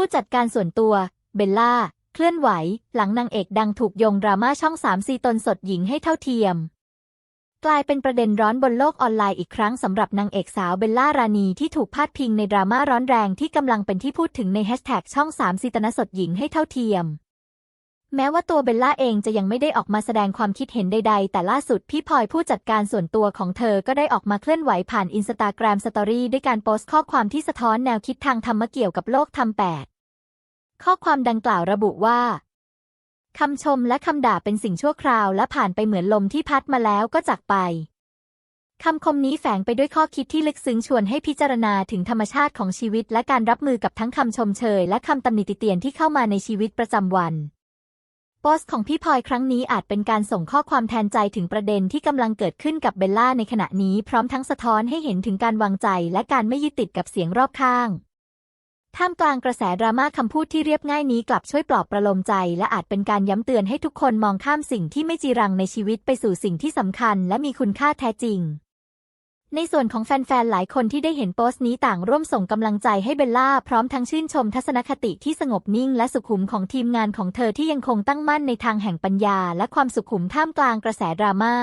ผู้จัดการส่วนตัว เบลล่า เคลื่อนไหว หลังนางเอกดังถูกโยงดราม่าช่อง3ซีตนสดหญิงให้เท่าเทียม กลายเป็นประเด็นร้อนบนโลกออนไลน์อีกครั้งสำหรับนางเอกสาวเบลล่ารานีที่ถูกพาดพิงในดราม่าร้อนแรงที่กำลังเป็นที่พูดถึงในแฮชแท็กช่อง3ซีตนสดหญิงให้เท่าเทียม แม้ว่าตัวเบลล่าเองจะยังไม่ได้ออกมาแสดงความคิดเห็นใดๆ แต่ล่าสุดพี่พลอยผู้จัดการส่วนตัวของเธอก็ได้ออกมาเคลื่อนไหวผ่านอินสตาแกรมสตอรี่ด้วยการโพสต์ข้อความที่สะท้อนแนวคิดทางธรรมะเกี่ยวกับโลกธรรมแปดข้อความดังกล่าวระบุว่าคำชมและคำด่าเป็นสิ่งชั่วคราวและผ่านไปเหมือนลมที่พัดมาแล้วก็จากไปคำคมนี้แฝงไปด้วยข้อคิดที่ลึกซึ้งชวนให้พิจารณาถึงธรรมชาติของชีวิต และการรับมือกับทั้งคำชมเชยและคำตำหนิติเตียนที่เข้ามาในชีวิตประจำวัน โพสต์ของพี่พลอยครั้งนี้อาจเป็นการส่งข้อความแทนใจถึงประเด็นที่กำลังเกิดขึ้นกับเบลล่าในขณะนี้พร้อมทั้งสะท้อนให้เห็นถึงการวางใจและการไม่ยึดติดกับเสียงรอบข้าง ท่ามกลางกระแสดราม่าคำพูดที่เรียบง่ายนี้กลับช่วยปลอบประโลมใจ และอาจเป็นการย้ำเตือนให้ทุกคนมองข้ามสิ่งที่ไม่จีรังในชีวิตไปสู่สิ่งที่สำคัญ และมีคุณค่าแท้จริง ในส่วนของแฟนๆ หลายคนที่ได้เห็นโพสต์นี้ต่างร่วมส่งกำลังใจให้เบลล่า พร้อมทั้งชื่นชมทัศนคติที่สงบนิ่งและสุขุมของทีมงานของเธอที่ยังคงตั้งมั่นในทางแห่งปัญญา และความสุขุมท่ามกลางกระแสดราม่า